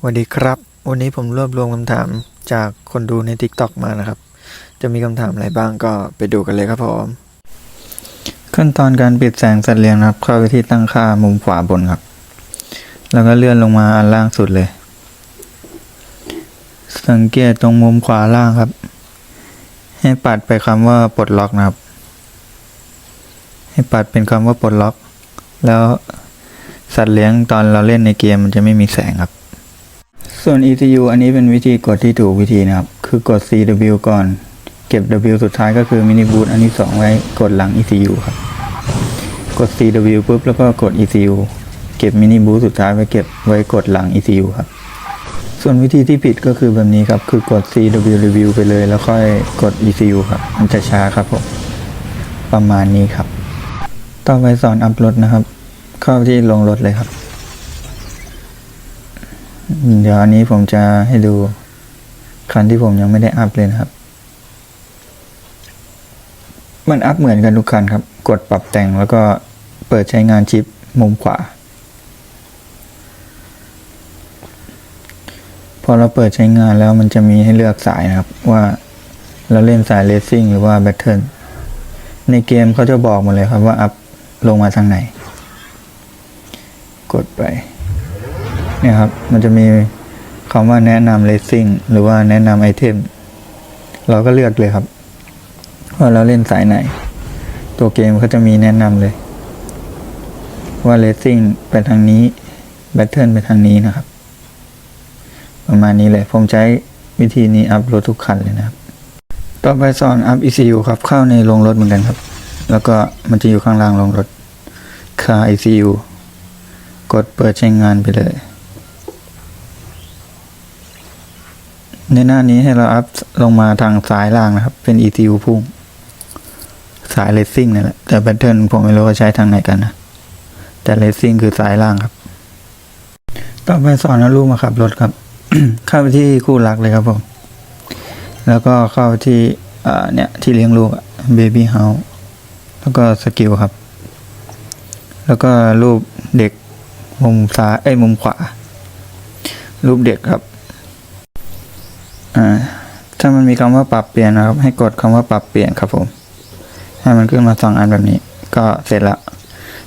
สวัสดีครับ วันนี้ผมรวบรวมคำถามจากคนดูใน TikTok มานะครับ จะมีคำถามอะไรบ้างก็ไปดูกันเลยครับผมขั้นตอนการปิดแสงสัตว์เลี้ยงนะครับเข้าไปที่ตั้งค่ามุมขวาบนครับ แล้วก็เลื่อนลงมาอันล่างสุดเลย สังเกตตรงมุมขวาล่างครับ ให้ปัดไปคำว่าปลดล็อกนะครับ ให้ปัดเป็นคำว่าปลดล็อก แล้วสัตว์เลี้ยงตอนเราเล่นในเกมมันจะไม่มีแสงครับ ส่วน ECU อันนี้เป็นวิธีกดที่ถูกวิธีนะครับ คือกด CW ก่อน เก็บ W สุดท้ายก็คือ Mini Boot อันที่สองไว้กดหลัง ECU ครับ กด CW ปุ๊บแล้วก็กด ECU เก็บ Mini Boot สุดท้ายไว้เก็บไว้กดหลัง ECU ครับ ส่วนวิธีที่ผิดก็คือแบบนี้ครับ คือกด CW review ไปเลยแล้วค่อยกด ECU ครับ มันจะช้าครับผมประมาณนี้ครับ ต่อไปสอนอัพรถนะครับ เข้าที่ลงรถเลยครับ เดี๋ยวอันนี้ผมจะให้ดูคันที่ผมยังไม่ได้อัพเลยนะครับ มันอัพเหมือนกันทุกคันครับ กดปรับแต่งแล้วก็เปิดใช้งานชิปมุมขวา พอเราเปิดใช้งานแล้วมันจะมีให้เลือกสายนะครับ ว่าเราเล่นสายเลสซิ่งหรือว่าแบทเทิลในเกมเขาจะบอกหมดเลยครับว่าอัพลงมาทางไหน กดไป เนี่ยครับ มันจะมีคำว่าแนะนำเลสซิ่งหรือว่าแนะนำไอเทม เราก็เลือกเลยครับว่าเราเล่นสายไหน ตัวเกมเขาจะมีแนะนำเลย ว่าเลสซิ่งไปทางนี้แบทเทิลไปทางนี้นะครับ ประมาณนี้เลย ผมใช้วิธีนี้อัพรถทุกคันเลยนะครับ ต่อไปสอนอัพ ECU ครับ เข้าในโรงรถเหมือนกันครับ แล้วก็มันจะอยู่ข้างล่างโรงรถคา ECU กดเปิดใช้งานไปเลย ในหน้านี้ให้เราอัพลงมาทางซ้ายล่างนะครับ เป็น ECU พุ่ง สายเลสซิ่งนี่แหละ แต่แพทเทิร์นผมไม่รู้ว่าใช้ทางไหนกันนะ แต่เลสซิ่งคือซ้ายล่างครับ ต่อไปสอนลูกมาขับรถครับ เข้าไปที่คู่รักเลยครับผม แล้วก็เข้าที่เนี่ยที่เลี้ยงลูกเบบี้เฮาส์แล้วก็สกิลครับ แล้วก็รูปเด็กมุมซ้ายเอ้ยมุมขวา รูปเด็กครับ ถ้ามันมีคำว่าปรับเปลี่ยนนะครับ ให้กดคำว่าปรับเปลี่ยนครับผม ให้มันขึ้นมาสองอันแบบนี้ ก็เสร็จแล้ว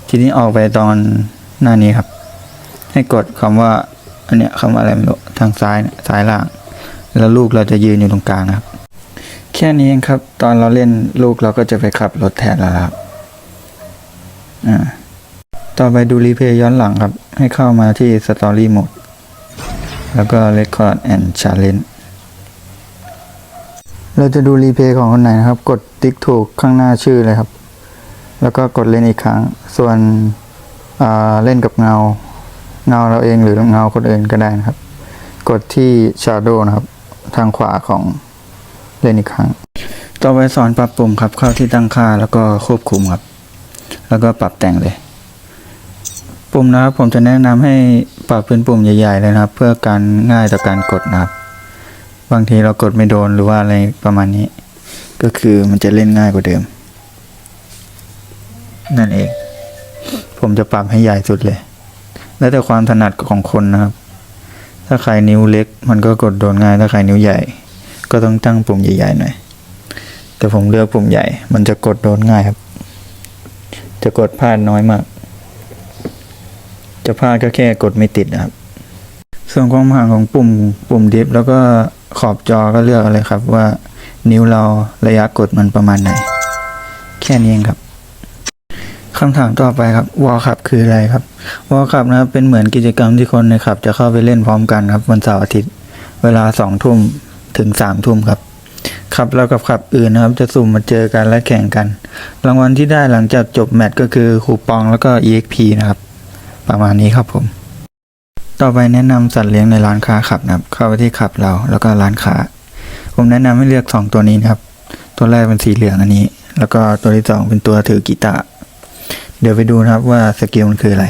ทีนี้ออกไปตอนหน้านี้ครับ ให้กดคำว่าอันเนี้ยคำว่าอะไรไม่รู้ทางซ้ายซ้ายล่าง แล้วลูกเราจะยืนอยู่ตรงกลางครับ แค่นี้เองครับ ตอนเราเล่นลูกเราก็จะไปขับรถแทนแล้วครับอ่าต่อไปดูรีเพย์ย้อนหลังครับ ให้เข้ามาที่ Story Mode แล้วก็ Record and Challenge เราจะดูรีเพย์ของคนไหนนะครับ กดติ๊กถูกข้างหน้าชื่อเลยครับ แล้วก็กดเล่นอีกครั้ง ส่วนเล่นกับเงา เงาเราเองหรือเงาคนอื่นก็ได้นะครับ กดที่ Shadow นะครับ ทางขวาของเล่นอีกครั้ง ต่อไปสอนปรับปุ่มครับ เข้าที่ตั้งค่าแล้วก็ควบคุมครับ แล้วก็ปรับแต่งเลย ปุ่มนะครับผมจะแนะนำให้ปรับเป็นปุ่มใหญ่ ๆ เลยนะครับ เพื่อการง่ายต่อการกดนะครับ บางทีเรากดไม่โดนหรือว่าอะไรประมาณนี้ ก็คือมันจะเล่นง่ายกว่าเดิม นั่นเอง ผมจะปรับให้ใหญ่สุดเลย แล้วแต่ความถนัดของคนนะครับ ถ้าใครนิ้วเล็ก มันก็กดโดนง่าย ถ้าใครนิ้วใหญ่ ก็ต้องตั้งปุ่มใหญ่ๆหน่อยแต่ผมเลือกปุ่มใหญ่ มันจะกดโดนง่ายครับ จะกดพลาดน้อยมาก จะพลาดก็แค่กดไม่ติดนะครับ ส่วนความห่างของปุ่มปุ่มดิฟแล้วก็ ขอบจอก็เลือกอะไรครับว่านิ้วเราระยะกดมันประมาณไหน แค่นี้เองครับคำถามต่อไปครับวอลคับคืออะไรครับวอลคับนะครับเป็นเหมือนกิจกรรมที่คนในขับ จะเข้าไปเล่นพร้อมกันครับวันเสาร์อาทิตย์ เวลาสองทุ่มถึงสามทุ่มครับขับแล้วกับขับอื่นนะครับ จะสุ่มมาเจอกันและแข่งกัน รางวัลที่ได้หลังจากจบแมตช์ก็คือคูปองแล้วก็ EXP นะครับ ประมาณนี้ครับผม ต่อไปแนะนำสัตว์เลี้ยงในร้านค้าขับนะครับ เข้าไปที่ขับเราแล้วก็ร้านค้า ผมแนะนำให้เลือกสองตัวนี้นะครับ ตัวแรกเป็นสีเหลืองอันนี้ แล้วก็ตัวที่สองเป็นตัวถือกีตาร์เดี๋ยวไปดูนะครับว่าสกิลมันคืออะไร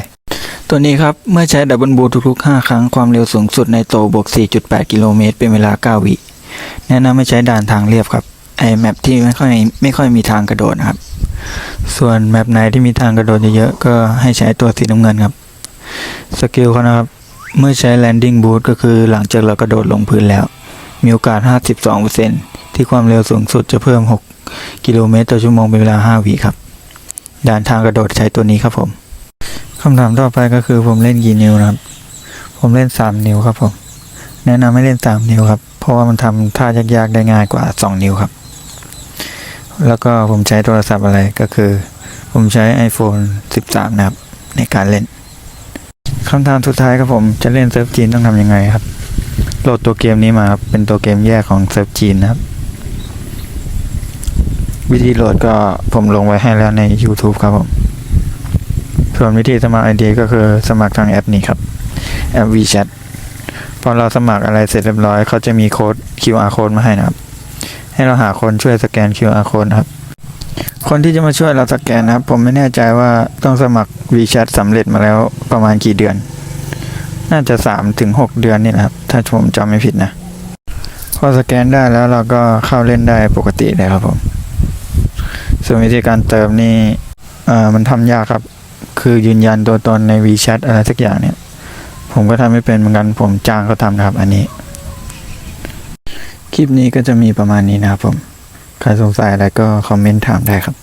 ตัวนี้ครับ เมื่อใช้ดับเบิลบูทุกๆ 5 ครั้งความเร็วสูงสุดในโตบวก 4.8 กิโลเมตรเป็นเวลา 9 วิ แนะนำให้ใช้ด่านทางเรียบครับไอแมปที่ไม่ค่อยไม่ค่อยมีทางกระโดดนะครับ ส่วนแมปไหนที่มีทางกระโดดเยอะๆก็ให้ใช้ตัวสีน้ำเงินครับ สกิลเขานะครับ เมื่อใช้ landing boost ก็คือหลังจากเรากระโดดลงพื้นแล้ว มีโอกาส 52%ที่ความเร็วสูงสุดจะเพิ่ม 6 กิโลเมตรต่อชั่วโมงเป็นเวลา 5 วิครับ ด่านทางกระโดดใช้ตัวนี้ครับผมคำถามต่อไปก็คือผมเล่นกี่นิ้วนะครับ ผมเล่น 3 นิ้วครับผม แนะนำให้เล่น 3 นิ้วครับ เพราะว่ามันทำท่ายากๆได้ง่ายกว่า 2 นิ้วครับ แล้วก็ผมใช้โทรศัพท์อะไรก็คือ ผมใช้ iPhone 13 นะครับ ในการเล่น คำถามสุดท้ายครับผมจะเล่นเซิร์ฟจีนต้องทำยังไงครับ โหลดตัวเกมนี้มาครับเป็นตัวเกมแยกของเซิร์ฟจีนนะครับ วิธีโหลดก็ผมลงไว้ให้แล้วใน YouTube ครับผมส่วนวิธีสมัคร ID ก็คือสมัครทางแอปนี้ครับ แอป WeChat พอเราสมัครอะไรเสร็จเรียบร้อยเขาจะมีโค้ด QR code มาให้นะครับ ให้เราหาคนช่วยสแกน QR code นะครับ คนที่จะมาช่วยเราสแกนนะครับ ผมไม่แน่ใจว่าต้องสมัคร WeChat สำเร็จมาแล้วประมาณกี่เดือน น่าจะสามถึงหกเดือนนี่นะครับ ถ้าผมจำไม่ผิดนะ พอสแกนได้แล้วเราก็เข้าเล่นได้ปกติเลยครับผม ส่วนวิธีการเติมนี่มันทำยากครับ คือยืนยันตัวตนใน WeChat อะไรสักอย่างเนี่ย ผมก็ทำไม่เป็นเหมือนกันผมจ้างเขาทำนะครับ อันนี้ คลิปนี้ก็จะมีประมาณนี้นะครับผม ใครสงสัยอะไรก็คอมเมนต์ถามได้ครับ